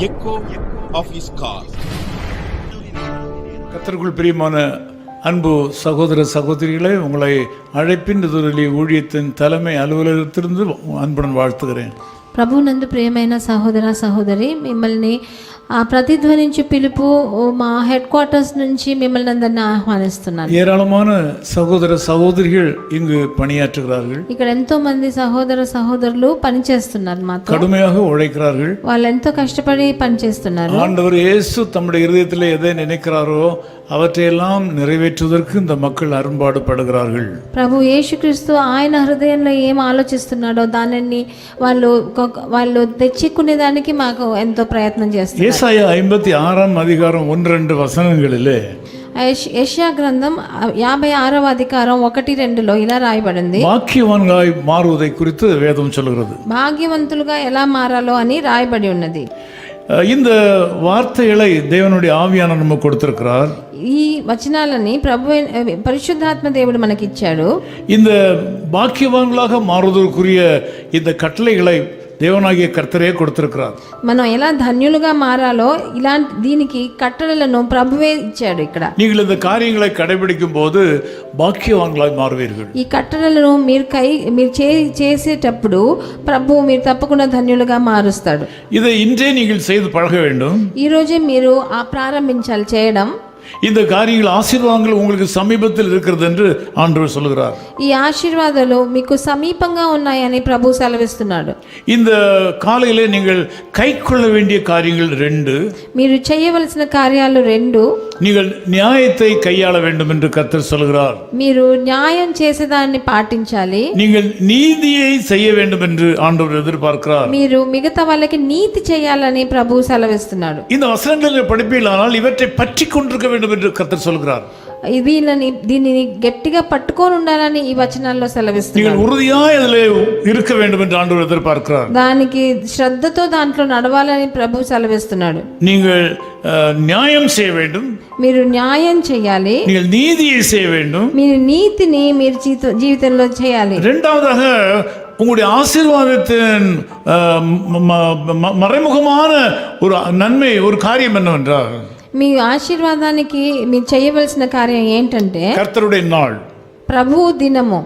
echo of his call. கத்தருக்குள் பிரியமான அன்பு சகோதர சகோதரிகளே உங்களை அழைப்பின் எதிரொலி ஊழியத்தின் தலைமை அலுவலகத்திலிருந்து அன்புடன் வாழ்த்துகிறேன் ప్రభునందు ప్రియమైన సహోదర సహోదరి మిమ్మల్ని ఆ ప్రతిధ్వనించి పిలుపు ఓ మా హెడ్ క్వార్టర్స్ నుంచి మిమ్మల్ని అందరిని ఆహ్వానిస్తున్నాను ஏராளமான சகோதர சகோதரிகள் இங்கு பணியாற்றுகிறார்கள் ఇక్కడ ఎంతో మంది సహోదర సహోదరులు పనిచేస్తున్నారు మాతో கடுமையாக உழைக்கிறார்கள் వాళ్ళు ఎంతో కష్టపడి పనిచేస్తున్నారు ஆண்டவர் இயேசு தம்முடைய இருதயத்தில் எதை நினைக்கிறாரோ அவற்றையெல்லாம் நிறைவேற்றுவதற்கு இந்த மக்கள் அரும்பாடு படுகிறார்கள் ప్రభు యేసుక్రీస్తు ఆయన హృదయంలో ఏం ఆలోచిస్తున్నాడో దానిని వాళ్ళు ఒక- వాళ్ళు తెచ్చుకునే దానికి మాకు ఎంతో ప్రయత్నం చేస్తున్నారు ஏசாயா ஐம்பத்தி ஆறாம் அதிகாரம் ஒன்று ரெண்டு வசனங்களிலே యెష్- యెషయా గ్రంథం యాభై ఆరవ అధికారం ఒకటి రెండులో ఇలా రాయబడింది வாக்கியவான்களாய் மாறுவதை குறித்து வேதம் சொல்கிறது భాగ్యవంతులుగా ఎలా మారాలో అని రాయబడి ఉన్నది அஹ் இந்த வார்த்தைகளை தேவனுடைய ஆவியான நமக்கு கொடுத்திருக்கிறார் ఈ వచనాలని ప్రభు అయిన- పరిశుద్ధాత్మ దేవుడు మనకిచ్చాడు இந்த பாக்கியவான்களாக மாறுவதற்குரிய இந்த கட்டளைகளை தேவனாகிய கர்த்தரே கொடுத்திருக்கிறார் మనం ఎలా ధన్యులుగా మారాలో ఇలాంటి దీనికి కట్టడలను ప్రభువే ఇచ్చాడు ఇక్కడ நீங்கள் இந்த காரியங்களை கடைபிடிக்கும் போது பாக்கியவான்களாய் மாறுவீர்கள் ఈ కట్టడలను మీరు కై మీరు చే చేసేటప్పుడు ప్రభు మీరు తప్పకుండా ధన్యులుగా మారుస్తాడు இதை இன்றே நீங்கள் செய்து பழக வேண்டும் ఈ రోజే మీరు ఆ ప్రారంభించాలి చేయడం இந்த காரியங்கள் ஆசீர்வாதங்கள் உங்களுக்கு சமீபத்தில் இருக்கிறது என்று ஆண்டவர் சொல்கிறார் ఈ ఆశీర్వాదాలు మీకు సమీపంగా ఉన్నాయని ప్రభు సెలవిస్తున్నాడు இந்த காலையிலே நீங்கள் கைக்கொள்ள வேண்டிய காரியங்கள் ரெண்டு మీరు చేయవలసిన కార్యాలు రెండు நீங்கள் நியாயத்தை கையாள வேண்டும் என்று கர்த்தர் சொல்கிறார் మీరు న్యాయం చేసేదాన్ని పాటించాలి நீங்கள் நீதியை செய்ய வேண்டும் என்று ஆண்டவர் எதிர்பார்க்கிறார் మీరు మిగతా వాళ్ళకి నీతి చేయాలని ప్రభు సెలవిస్తున్నాడు இந்த வசனங்களில் படிப்பீர்களானால் இவற்றை பற்றி கொண்டிருக்க வேண்டும் என்று கர்த்தர் சொல்கிறார் వీళ్ళని దీనిని గట్టిగా పట్టుకొని ఉండాలని ఈ వచనాల్లో సెలవిస్తున్నాడు நீங்கள் உறுதியாய் அதில் இருக்க வேண்டும் என்று ஆண்டவர் எதிர்பார்க்கிறார் దానికి శ్రద్ధతో దాంట్లో నడవాలని ప్రభు సెలవిస్తున్నాడు நீங்கள் அஹ், நியாயம் செய்ய வேண்டும் మీరు న్యాయం చేయాలి நீங்கள் நீதியை செய்ய வேண்டும் మీరు నీతిని మీరు జీవిత- జీవితంలో చేయాలి இரண்டாவதாக உங்களுடைய ஆசீர்வாதத்தின் அஹ், ம- ம- ம- மறைமுகமான ஒரு நன்மை ஒரு காரியம் என்னவென்றால் మీ ఆశీర్వాదానికి మీరు చేయవలసిన కార్యం ఏంటంటే கர்த்தருடைய நாள் ప్రభు దినము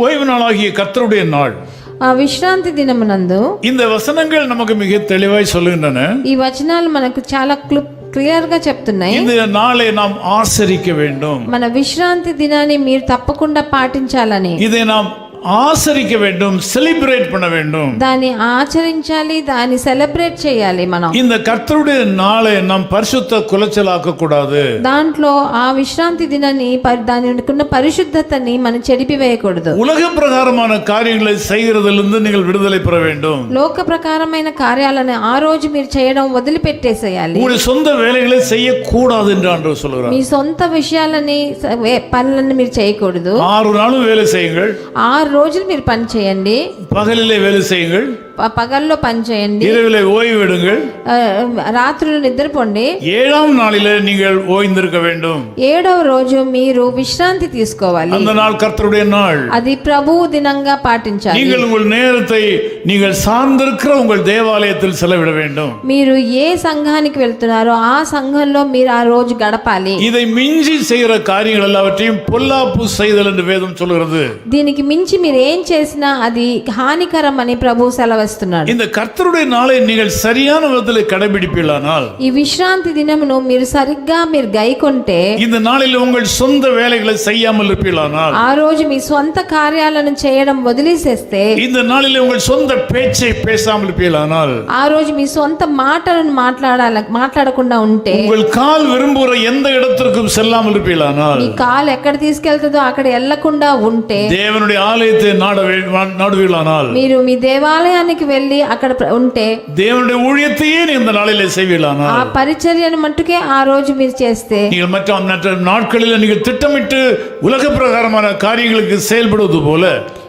ஓய்வு நாளாகிய கர்த்தருடைய நாள் ఆ విశ్రాంతి దినమునందు இந்த வசனங்கள் நமக்கு மிக தெளிவாய் சொல்லுகின்றன ఈ వచనాలు మనకు చాలా క్లు క్లియర్ గా చెప్తున్నాయి இந்த நாளை நாம் ஆசரிக்க வேண்டும் మన విశ్రాంతి దినాన్ని మీరు తప్పకుండా పాటించాలని இதை நாம் ஆசரிக்க வேண்டும் செலிப்ரேட் பண்ண வேண்டும் దాన్ని ఆచరించాలి దాన్ని సెలబ్రేట్ చేయాలి మనం இந்த கர்த்தருடைய நாளை நாம் பரிசுத்த குலைச்சலாக்க கூடாது దాంట్లో ఆ విశ్రాంతి దినాన్ని పరి- దానికి ఉన్న పరిశుద్ధతని మనం చెడిపివేయకూడదు உலக பிரகாரமான காரியங்களை செய்கிறதிலிருந்து நீங்கள் விடுதலை பெற வேண்டும் లోక ప్రకారమైన కార్యాలను ఆ రోజు మీరు చేయడం వదిలిపెట్టేసేయాలి உங்களுடைய சொந்த வேலைகளை செய்யக்கூடாது என்று ஆண்டவர் சொல்கிறார் మీ సొంత విషయాలని స- వే- పనులను మీరు చేయకూడదు ஆறு நாளும் வேலை செய்யுங்கள் ఆరు రోజులు మీరు పని చేయండి பகலிலே வேலை செய்யுங்கள் ప- పగల్లో పని చేయండి இரவிலே ஓய்வு எடுங்கள் ఆ, రాత్రులు నిద్రపోండి ஏழாம் நாளிலே நீங்கள் ஓய்ந்திருக்க வேண்டும் ఏడవ రోజు మీరు విశ్రాంతి తీసుకోవాలి அந்த நாள் கர்த்தருடைய நாள் అది ప్రభువు దినంగా పాటించాలి நீங்கள் உங்கள் நேரத்தை நீங்கள் சார்ந்திருக்கிற உங்கள் தேவாலயத்தில் செலவிட வேண்டும் మీరు ఏ సంఘానికి వెళ్తున్నారో ఆ సంఘంలో మీరు ఆ రోజు గడపాలి இதை மிஞ்சி செய்கிற காரியங்கள் எல்லாவற்றையும் பொல்லாப்பு செய்தல் என்று வேதம் சொல்கிறது దీనికి మించి మీరు ఏం చేసినా అది హానికరం అని ప్రభు సెలవిస్తున్నాడు இந்த கர்த்தருடைய நாளை நீங்கள் சரியான விதத்தில் கடைபிடிப்பீர்களானால் ఈ విశ్రాంతి దినమును మీరు సరిగ్గా మీరు గైకొంటే இந்த நாளில் உங்கள் சொந்த வேலைகளை செய்யாமல் இருப்பீர்களானால் ఆ రోజు మీ సొంత కార్యాలను చేయడం వదిలేసేస్తే இந்த நாளில் உங்கள் சொந்த பேச்சை பேசாமல் இருப்பீர்களானால் ఆ రోజు మీ సొంత మాటలను మాట్లాడాల మాట్లాడకుండా ఉంటే உங்கள் கால் விரும்புகிற எந்த இடத்திற்கும் செல்லாமல் இருப்பீர்களானால் మీ కాలు ఎక్కడ తీసుకెళ్తుందో అక్కడ వెళ్లకుండా ఉంటే தேவனுடைய ஆலயத்தை நாட வே- நாடுவீர்களானால் మీరు మీ దేవాలయానికి వెళ్ళి అక్కడ ప్ర- ఉంటే தேவனுடைய ஊழியத்தையே நீ இந்த நாளிலே செய்வீர்களானால் ఆ పరిచర్యను మట్టుకే ఆ రోజు మీరు చేస్తే நீங்கள் மற்ற மற்ற நாட்களில் நீங்கள் திட்டமிட்டு உலக பிரகாரமான காரியங்களுக்கு செயல்படுவது போல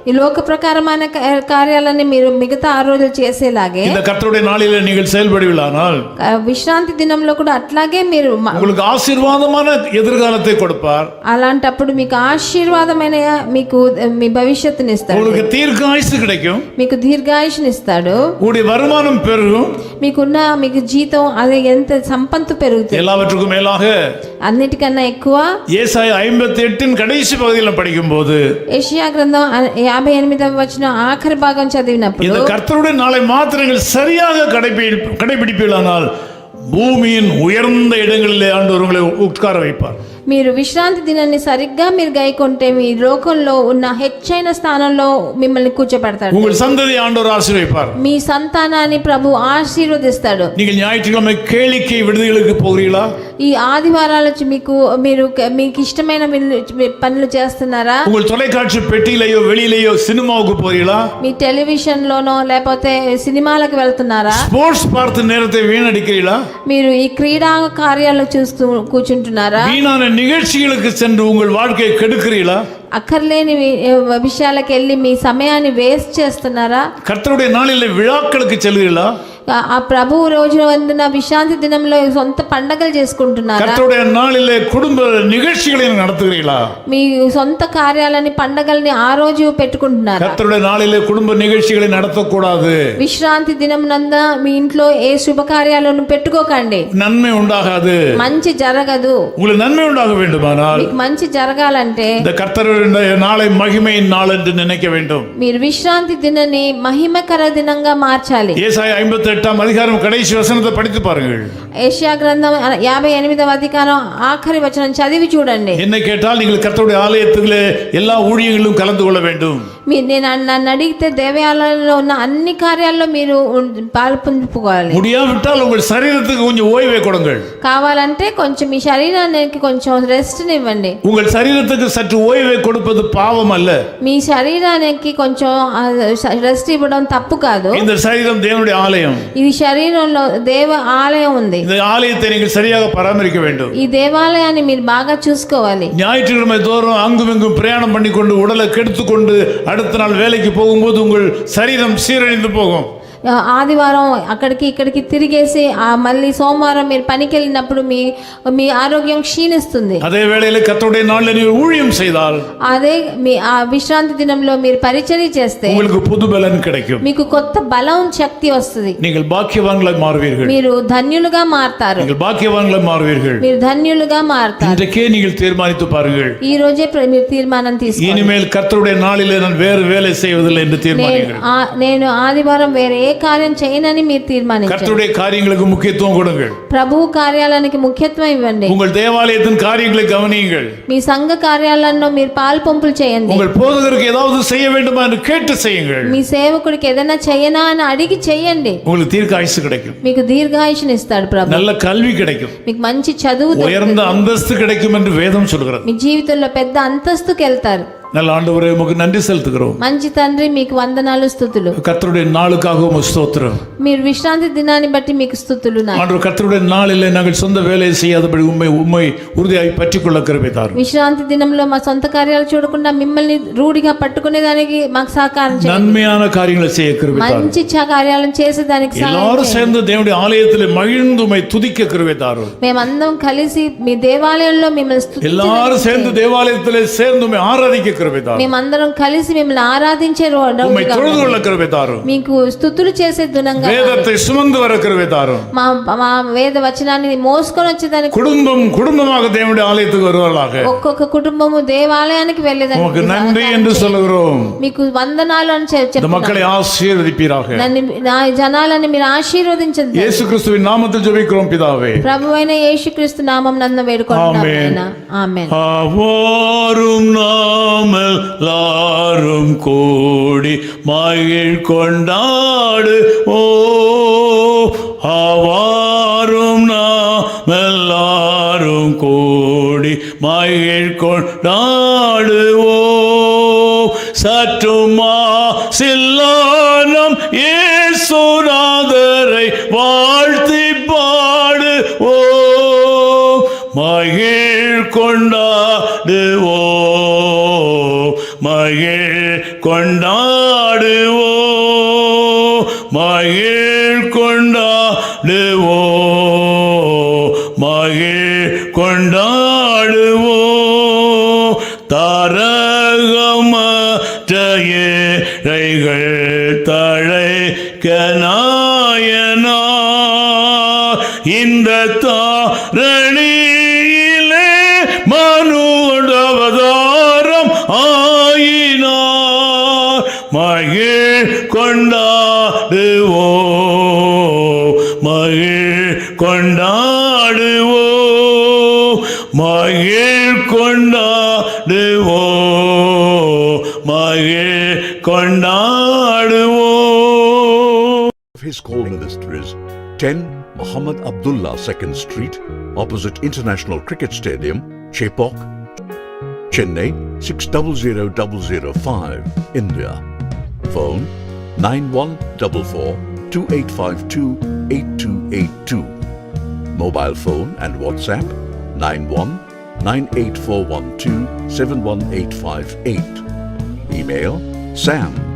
ఈ లోక ప్రకారమైన క- కార్యాలని మీరు మిగతా ఆ రోజులు చేసేలాగే இந்த கர்த்தருடைய நாளிலே நீங்கள் செயல்படுவீர்களானால் ఆ విశ్రాంతి దినంలో కూడా అట్లాగే మీరు మ- உங்களுக்கு ஆசீர்வாதமான எதிர்காலத்தை கொடுப்பார் అలాంటప్పుడు మీకు ఆశీర్వాదమైన మీకు మీ భవిష్యత్తుని ఇస్తాడు உங்களுக்கு தீர்க்காயுசு கிடைக்கும் మీకు దీర్ఘాయుషుని ఇస్తాడు உங்களுடைய வருமானம் பெருகும் మీకున్న మీకు జీతం అది ఎంత సంపత్తు పెరుగుతుంది எல்லாவற்றுக்கும் மேலாக అన్నిటికన్నా ఎక్కువ ஏசாய ஐம்பத்தி எட்டின் கடைசி பகுதியில் படிக்கும்போது ఏషియా గ్రంథం అ- యాభై ఎనిమిదవ వచ్చిన ఆఖరి భాగం చదివినప్పుడు இந்த கர்த்தருடைய நாளை மாத்திரங்கள் சரியாக கடைபி கடைபிடிப்பீர்களானால் பூமியின் உயர்ந்த இடங்களிலே ஆண்டவர் உங்களை உட்கார வைப்பார் మీరు విశ్రాంతి దినాన్ని సరిగ్గా మీరు గైకొంటే మీ లోకంలో ఉన్న హెచ్చైన స్థానంలో మిమ్మల్ని కూర్చోబెడతాడు உங்கள் சந்ததி ஆண்டவர் ஆசீர்வைப்பார் మీ సంతానాన్ని ప్రభు ఆశీర్వదిస్తాడు நீங்கள் ஞாயிற்றுக்கிழமை கேளிக்கை விடுதிகளுக்கு போகிறீங்களா ఈ ఆదివారాలు వచ్చి మీకు మీరు మీకు ఇష్టమైన విల్లు- పనులు చేస్తున్నారా உங்கள் தொலைக்காட்சி பெட்டியிலேயோ வெளியிலேயோ சினிமாவுக்கு போகிறீங்களா మీ టెలివిజన్ లోనో లేకపోతే సినిమాలకు వెళ్తున్నారా ஸ்போர்ட்ஸ் பார்த்து நேரத்தை வீணடிக்கிறீங்களா మీరు ఈ క్రీడా కార్యాలు చూస్తూ కూర్చుంటున్నారా வீணான நிகழ்ச்சிகளுக்கு சென்று உங்கள் வாழ்க்கையை கெடுக்கிறீங்களா అక్కర్లేని వి- విషయాలకు వెళ్ళి మీ సమయాన్ని వేస్ట్ చేస్తున్నారా கர்த்தருடைய நாளில் விழாக்களுக்கு செல்கிறீர்களா ఆ ప్రభు రోజున వందిన విశ్రాంతి దినంలో సొంత పండగలు చేసుకుంటున్నారా? கர்த்தருடைய நாளிலே குடும்ப நிகழ்ச்சிகளை நடத்துகிறீர்களா? మీ సొంత కార్యాలని పండగల్ని ఆ రోజు పెట్టుకుంటున్నారా? கர்த்தருடைய நாளிலே குடும்ப நிகழ்ச்சிகளை நடத்தக்கூடாது. విశ్రాంతి దినమునంద మీ ఇంట్లో ఏ శుభకార్యాలను పెట్టుకోకండి. நன்மை உண்டாகாது. మంచి జరగదు. உங்களுக்கு நன்மை உண்டாக வேண்டுமானால் మీకు మంచి జరగాలంటే இந்த கர்த்தருடைய நாளை மகிமையின் நாள் என்று நினைக்க வேண்டும். మీరు విశ్రాంతి దినాన్ని మహిమకర దినంగా మార్చాలి. ஏசாய் 58 பதினெட்டாம் அதிகாரம் கடைசி வசனத்தை படித்து பாருங்கள். ఏషియా గ్రంథం యాభై ఎనిమిదవ అధికారం ఆఖరి వచనం చదివి చూడండి என்னை கேட்டால் நீங்கள் கர்த்தருடைய ஆலயத்திலே எல்லா ஊழியங்களிலும் கலந்து கொள்ள வேண்டும் మీరు నేను అన్- నన్ను అడిగితే దేవాలయంలో ఉన్న అన్ని కార్యాల్లో మీరు ఉన్- పాలు పొందుకోవాలి முடியாவிட்டால் உங்கள் சரீரத்துக்கு கொஞ்சம் ஓய்வை கொடுங்கள் కావాలంటే కొంచెం మీ శరీరానికి కొంచెం రెస్ట్ని ఇవ్వండి உங்கள் சரீரத்துக்கு சற்று ஓய்வை கொடுப்பது பாவம் அல்ல మీ శరీరానికి కొంచెం రెస్ట్ ఇవ్వడం తప్పు కాదు இந்த சரீரம் தேவனுடைய ஆலயம் ఇది శరీరంలో దేవ ఆలయం ఉంది இந்த ஆலயத்தை நீங்கள் சரியாக பராமரிக்க வேண்டும் ఈ దేవాలయాన్ని మీరు బాగా చూసుకోవాలి ஞாயிற்றுக்கிழமை தோறும் அங்கும் இங்கும் பிரயாணம் பண்ணிக்கொண்டு உடலை கெடுத்துக்கொண்டு அடுத்த நாள் வேலைக்கு போகும்போது உங்கள் சரீரம் சீரழிந்து போகும் ఆ, ఆదివారం అక్కడికి ఇక్కడికి తిరిగేసి ఆ మళ్ళీ సోమవారం మీరు పనికి వెళ్ళినప్పుడు మీ మీ ఆరోగ్యం క్షీణిస్తుంది அதே வேளையில் கர்த்தருடைய நாளில் நீங்கள் ஊழியம் செய்தால் అదే మీ ఆ విశ్రాంతి దినంలో మీరు పరిచర్య చేస్తే உங்களுக்கு புது பலன் கிடைக்கும் మీకు కొత్త బలం శక్తి వస్తుంది நீங்கள் பாக்கியவான்களாய் மாறுவீர்கள் మీరు ధన్యులుగా మారతారు நீங்கள் பாக்கியவான்களாய் மாறுவீர்கள் మీరు ధన్యులుగా మారతారు இன்றைக்கே நீங்கள் தீர்மானித்து பாருங்கள் ఈ రోజే ప్ర- మీరు తీర్మానం తీసుకోండి இனிமேல் கர்த்தருடைய நாளிலே நான் வேறு வேலை செய்வதில்லை என்று నేను தீர்மானிங்கள் ఆ- నేను ఆదివారం వేరే ఏ కార్యం చేయనని మీరు తీర్మానించండి கர்த்தருடைய காரியங்களுக்கு முக்கியத்துவம் கொடுங்கள். ప్రభు కార్యాలయానికి ముఖ్యత్వం ఇవ్వండి உங்கள் தேவாலயத்தின் காரியங்களை கவனியுங்கள். మీ సంఘ కార్యాలయంలో మీరు పాల్పంపులు చేయండి உங்கள் போதகருக்கு ஏதாவது செய்ய வேண்டுமா என்று கேட்டு செய்யுங்கள். మీ సేవకుడికి ఏదైనా చేయనా అని అడిగి చేయండి உங்களுக்கு தீர்க்க ஆயுசு கிடைக்கும் మీకు దీర్ఘాయుషునిస్తాడు ప్రభు நல்ல கல்வி கிடைக்கும். మీకు మంచి చదువు ఉయర్ந்த దొరుకుతుంది. అంతస్తు கிடைக்கும் என்று வேதம் சொல்கிறது. మీ జీవితంలో పెద్ద అంతస్తుకి వెళ్తారు நல்ல ஆண்டவரே உமக்கு நன்றி செலுத்துகிறோம் మంచి తండ్రి మీకు వందనాలు స్థుతులు கர்த்தருடைய நாளுக்காக உமக்கு ஸ்தோத்திரம் మీరు విశ్రాంతి దినాన్ని బట్టి మీకు స్థుతులు నా ஆண்டவர் கர்த்தருடைய நாளிலே நாங்கள் சொந்த வேலையை செய்யாதபடி உண்மை உண்மை உறுதியாய் பற்றி கொள்ள கருவை தாரும் విశ్రాంతి దినంలో మా సొంత కార్యాలు చూడకుండా మిమ్మల్ని రూఢిగా పట్టుకునేదానికి మాకు సహకారం చేయండి நன்மையான காரியங்களை செய்ய கருவை தாரும் మంచి చ- కార్యాలను చేసేదానికి సహాయం எல்லாரும் சேர்ந்து தேவனுடைய ஆலயத்தில் மகிழ்ந்து உம்மை துதிக்க கருவை தாரும் మేమందరం కలిసి మీ దేవాలయంలో మిమ్మల్ని స్తుతి- எல்லாரும் சேர்ந்து தேவாலயத்திலே சேர்ந்து உம்மை ஆராதிக்க கருவை தாரும் మేమందరం కలిసి మిమ్మల్ని ఆరాధించే రో- உம்மை రోజుగా தொழுது கொள்ள கருவை தாரும் మీకు స్థుతులు చేసే దునంగా வேதத்தை சுமந்து வர கருவை தாரும் మా మా వేద వచనాన్ని మోసుకొని వచ్చేదానికి குடும்பம் குடும்பமாக தேவனுடைய ஆலயத்துக்கு வருவார்களாக ఒక్కొక్క కుటుంబము దేవాలయానికి உமக்கு వెళ్ళేదానికి நன்றி என்று சொல்லுகிறோம் మీకు వందనాలు అని చెప్- இந்த చెప్తున్నాను மக்களை ஆசீர்வதிப்பீராக నన్ను నా జనాలని మీరు ఆశీర్వదించండి இயேசு கிறிஸ்துவின் நாமத்தில் ஜெபிக்கிறோம் பிதாவே ప్రభు అయిన యేసుక్రీస్తు నామం నందు వేడుకుంటున్నాను ఆమెన్ அவாரும் நாமல் லாரும் கூடி மகிழ் கொண்டாடு. ஓ அவாரும் நாம் எல்லாரும் கூடி மகிழ் கொண்டாடுவோ சற்றுமா சில்லானம் ஏசுநாதரை வாழ்த்தி பாடு. ஓ மகிழ் கொண்டாடுவோ மகிழ் கொண்டாடுவோ மகிழ் கொண்டாடுவோ மகிழ் கொண்டாடுவோ. தாரகமற்றைகள் தழைக்க நாயனா his call ministries 10 Muhammad Abdullah 2nd Street, opposite International Cricket Stadium, Chepok, Chennai 600005, India. Phone 9144 2852 8282. Mobile phone and WhatsApp 91 98412 71858. Email sam